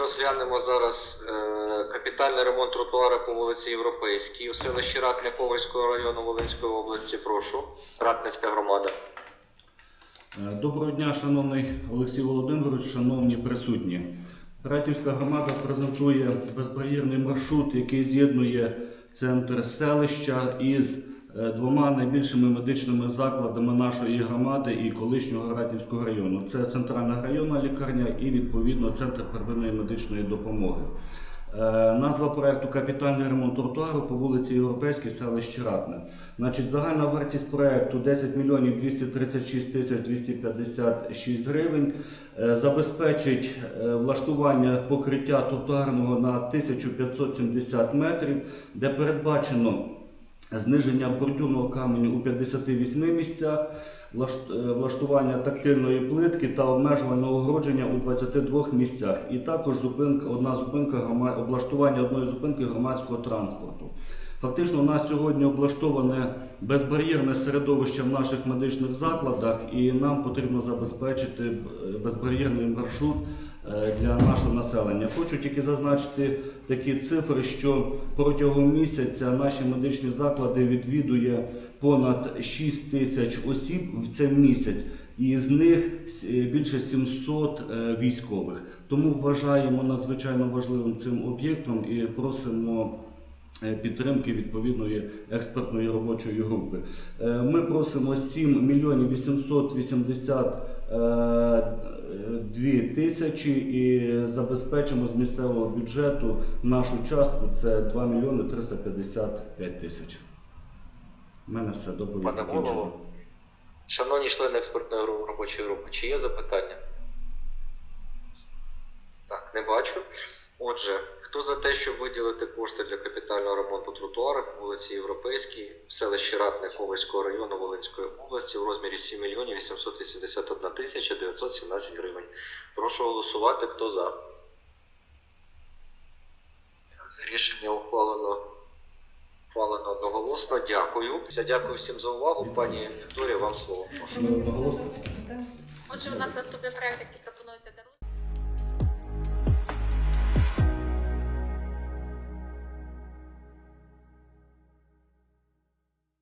розглянемо зараз е, капітальний ремонт тротуару по вулиці Європейській у селищі Ратня Ковальського району Волинської області. Прошу, Ратницька громада. Е, Доброго дня, шановний Олексій Володимирович, шановні присутні. Ратівська громада презентує безбар'єрний маршрут, який з'єднує центр селища із двома найбільшими медичними закладами нашої громади і колишнього Ратівського району. Це центральна районна лікарня і відповідно центр первинної медичної допомоги. Е, Назва проекту Капітальний ремонт тротуару по вулиці Європейській, селище Ратне. Значить, загальна вартість проекту 10 мільйонів 236 тисяч 256 гривень. Е, Забезпечить е, влаштування покриття тротуарного на 1570 метрів, де передбачено зниження бордюрного каменю у 58 місцях, е, влаштування тактильної плитки та обмежувального огородження у 22 місцях. І також зупинка, одна зупинка облаштування одної зупинки громадського транспорту. Фактично, у нас сьогодні облаштоване безбар'єрне середовище в наших медичних закладах, і нам потрібно забезпечити е, безбар'єрний маршрут для нашого населення. Хочу тільки зазначити такі цифри, що протягом місяця наші медичні заклади відвідує понад 6 тисяч осіб в цей місяць. І з них е, більше 700 е, військових. Тому вважаємо надзвичайно важливим цим об'єктом і просимо е, підтримки відповідної експертної робочої групи. Е, Ми просимо 7 мільйонів 882 тисячі і забезпечимо з місцевого бюджету нашу частку. Це 2 мільйони 355 тисяч. У мене все доповідь закінчено. Шановні члени експертної робочої групи, чи є запитання? Так, не бачу. Отже, хто за те, щоб виділити кошти для капітального ремонту тротуару по вулиці Європейській в селищі Ратне Ковальського району Волинської області у розмірі 7 мільйонів 881 тисяча 917 гривень. Прошу голосувати, хто за. Рішення ухвалено. Ухвалено одноголосно. Дякую. Дякую всім за увагу. Пані Вікторія, вам слово. Прошу. Отже, у нас наступний проект, який пропонується розгляду.